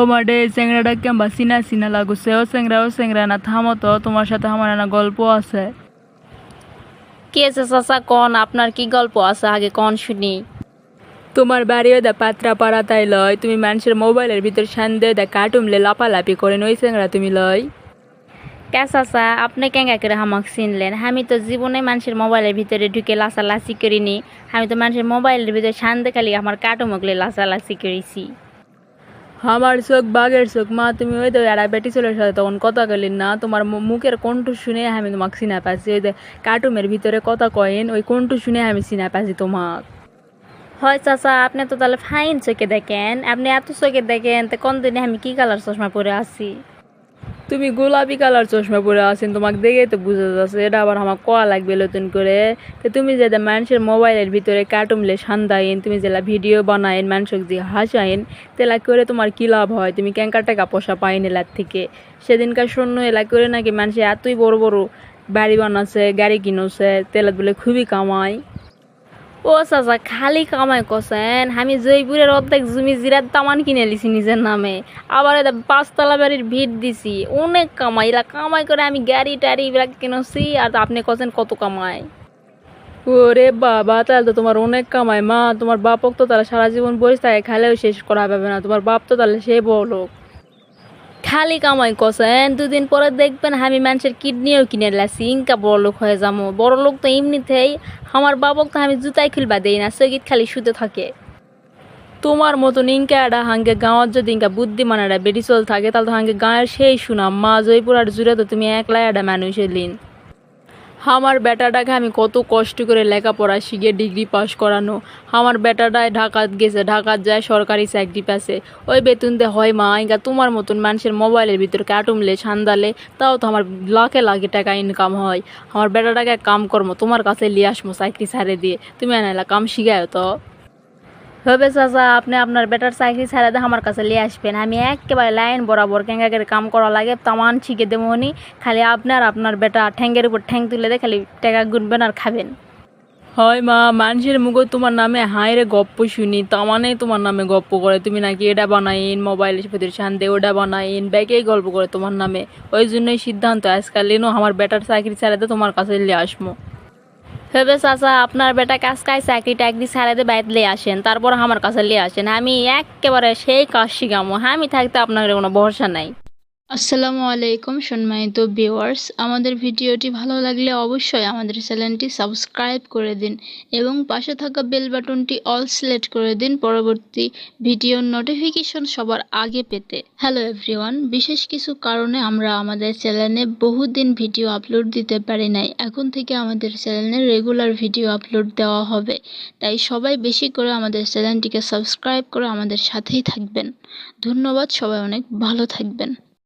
ও মাডে চ্যাংরাটা কেমবা চিনা চিনা লাগুছে ও চ্যাংরা ও চ্যাংরা না থামো তো তোমার সাথে আমার না গল্প আছে। কি আছে চাচা কন? আপনার কি গল্প আছে? আগে কন শুনি। তোমার বাড়ি ওদা পাত্রা পাড়া তাই লয় তুমি মানুষের মোবাইলের ভিতর শান দিয়ে দা কাটুমলে লাপালাপি করেন ওই চ্যাংরা তুমি লয়। কে চাচা আপনি কেঙ্গা করে হামাক চিনলেন? আমি তো জীবনে মানুষের মোবাইলের ভিতরে ঢুকে লাসালাসি করিনি। আমি তো মানুষের মোবাইলের ভিতরে শান্তি খালি আমার কাটো মগলে লাসালাসি করেছি। আমার চোখ, বাঘের চোখ। মা, তুমি ওই তো এরা বেটি চলে সাথে তখন কথা কইলেন না। তোমার মুখের কণ্ঠ শুনে আমি তোমাকে চিনা পাচ্ছি ওই কার্টুমের ভিতরে কথা কয়েন ওই কণ্ঠ শুনে আমি চিনা পাচ্ছি তোমাক। হয় চাচা, আপনি তো তাহলে ফাইন চোখে দেখেন। আপনি এত চোখে দেখেন, তো কোন দিনে আমি কি কালার চশমা পরে আছি? তুমি গোলাপি কালার চশমা পরে আছেন, তোমাকে দেখেই তো বুঝা যাচ্ছে, এটা আবার আমার কোয়া লাগবে নতুন করে। তো তুমি যে মানুষের মোবাইলের ভিতরে কার্টুমলে সান্দাইন, তুমি যেলা ভিডিও বানাইন মানুষক দিয়ে হাসাইন, তেলা করে তোমার কি লাভ হয়? তুমি ক্যাঙ্কার টাকা পয়সা পাইন এলার থেকে। সেদিনকার শূন্য এলা করে নাকি মানুষের এতই বড় বড় বাড়ি বানাচ্ছে, গাড়ি কিনছে তেলাত বলে খুবই কামায়। ও চাচা, খালি কামাই কছেন আমি জয়পুরের অর্ধেক জমি জিরার তামান কিনে লিছি নিজের নামে। আবার এটা পাঁচতলা বাড়ির ভিড় দিছি। অনেক কামাই এলা কামাই করে আমি গাড়ি টাড়ি এগুলা কিনেছি আর আপনি কছেন কত কামাই। ওরে বাবা, তাহলে তো তোমার অনেক কামাই, মা। তোমার বাপক তো তাহলে সারা জীবন বসে থাকে খাইলেও শেষ করা যাবে না। তোমার বাপ তো তাহলে সে বড় লোক খালি কামাই কছেন দুদিন পরে দেখবেন আমি মানুষের কিডনিও কিনে লাসি, ইনকা বড় লোক হয়ে যাব। বড় লোক তো এমনিতেই, আমার বাবক তো আমি জুতাই খুলবা দেই না সগিত খালি শুতে থাকে। তোমার মতন ইনকা এটা হাঙ্গে গাঁৱত যদি ইনকা বুদ্ধিমান এটা বেটি চল থাকে, তাহলে তো হাঙ্গে গাঁয়ের সেই সুনাম। মা জয়পুর আর জুড়ে তো তুমি একলা এটা মানুষ এলিন আমার বেটাটাকে আমি কত কষ্ট করে লেখাপড়া শিখে ডিগ্রি পাস করানো। আমার বেটাটায় ঢাকাত গেছে, ঢাকাত যায় সরকারি চাকরি পাশে ওই বেতন দে হয় মা এগা তোমার মতন মানুষের মোবাইলের ভিতর কাটুমলে ছান্দালে তাও তো আমার লাখে লাখে টাকা ইনকাম হয়। আমার বেটাটাকে কাম কর্ম, তোমার কাছে লিয়ে আসমো চাকরি ছাড়ে দিয়ে। তুমি আনাইলা কাম শিখায় তো। হবে চাচা, আপনি আপনার বেটার চাকরি ছাড়া দিয়ে আমার কাছে নিয়ে আসবেন। আমি একেবারে লাইন বরাবর কেঙ্গা করে কাম করা লাগে, তামান শিখে দেবো নি খালি আপনার আপনার বেটা ঠ্যাঙ্গের উপর ঠ্যাং তুলে দিয়ে খালি টাকা গুনবেন আর খাবেন। হয় মা, মানুষের মুখে তোমার নামে হাই রে গপ্প শুনি, তামানেই তোমার নামে গপ্প করে। তুমি নাকি এটা বানাইন, মোবাইলের ভিতরে শান্তি ওটা বানাইন, ব্যাগেই গল্প করে তোমার নামে। ওই জন্যই সিদ্ধান্ত, আজকাল এনো আমার বেটার চাকরি ছাড়াতে তোমার কাছে নিয়ে আসব হবে চাচা, আপনার বেটা কাজ কাজ চাকরি টাকরি ছাড়া দিয়ে বাইরে লিয়ে আসেন তারপর আমার কাছে নিয়ে আসেন। আমি একেবারে সেই কাজ শিখামো আমি থাকতে আপনার কোনো ভরসা নাই। আসসালামু আলাইকুম সম্মানিত ভিউয়ার্স আমাদের ভিডিওটি ভালো লাগলে অবশ্যই আমাদের চ্যানেলটি সাবস্ক্রাইব করে দিন এবং পাশে থাকা বেল বাটনটি অল সিলেক্ট করে দিন পরবর্তী ভিডিওর নোটিফিকেশন সবার আগে পেতে। হ্যালো এভরিওয়ান বিশেষ কিছু কারণে আমরা আমাদের চ্যানেলে বহুদিন ভিডিও আপলোড দিতে পারি নাই। এখন থেকে আমাদের চ্যানেলে রেগুলার ভিডিও আপলোড দেওয়া হবে। তাই সবাই বেশি করে আমাদের চ্যানেলটিকে সাবস্ক্রাইব করে আমাদের সাথেই থাকবেন। ধন্যবাদ, সবাই অনেক ভালো থাকবেন।